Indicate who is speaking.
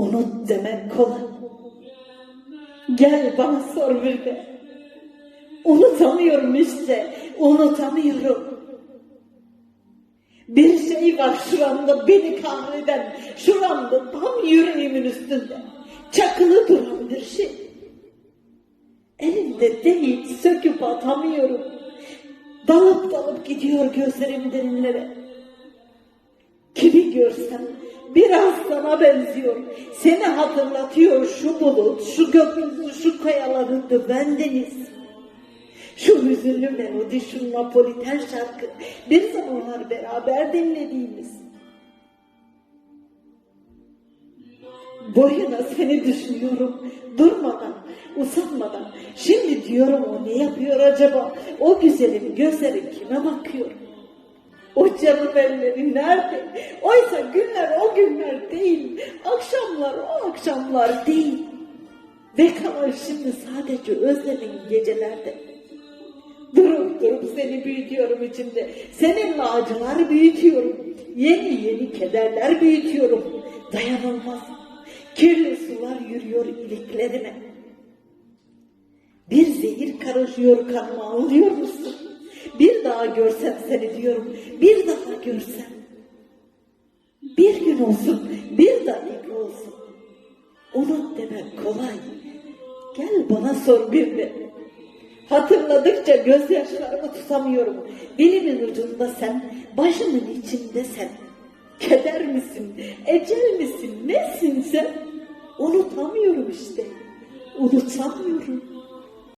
Speaker 1: Unut demek kolay. Gel bana sor bir de. Unutamıyorum işte, unutamıyorum. Bir şey var şuramda beni kahreden, şuramda tam yüreğimin üstünde. Çakılı duran bir şey. Elimde değil, söküp atamıyorum. Dalıp dalıp gidiyor gözlerim derinlere. Kimi görsem biraz sana benziyor. Seni hatırlatıyor şu bulut, şu gökyüzü, şu kayaların ben deniz. Şu hüzünlü melodi, şu Napoliten şarkı bir zamanlar beraber dinlediğimiz. Boyuna seni düşünüyorum durmadan, usanmadan. Şimdi diyorum o ne yapıyor acaba? O güzelim gözleri kime bakıyor? O canım elleri nerede? Oysa günler o günler değil. Akşamlar o akşamlar değil. Ve kalan şimdi sadece özlemin gecelerde. Durup durup seni büyütüyorum içimde. Seninle acılar büyütüyorum. Yeni yeni kederler büyütüyorum. Dayanılmaz. Kirli sular yürüyor iliklerime. Bir zehir karışıyor kanıma anlıyor musun? Bir daha görsem seni diyorum. Bir daha görsem. Bir gün olsun, bir dakika olsun. Unut demek kolay. Gel bana sor bir de. Hatırladıkça gözyaşlarımı tutamıyorum. Dilimin ucunda sen, başımın içinde sen. Keder misin, ecel misin, nesin sen? Unutamıyorum işte. Unutamıyorum.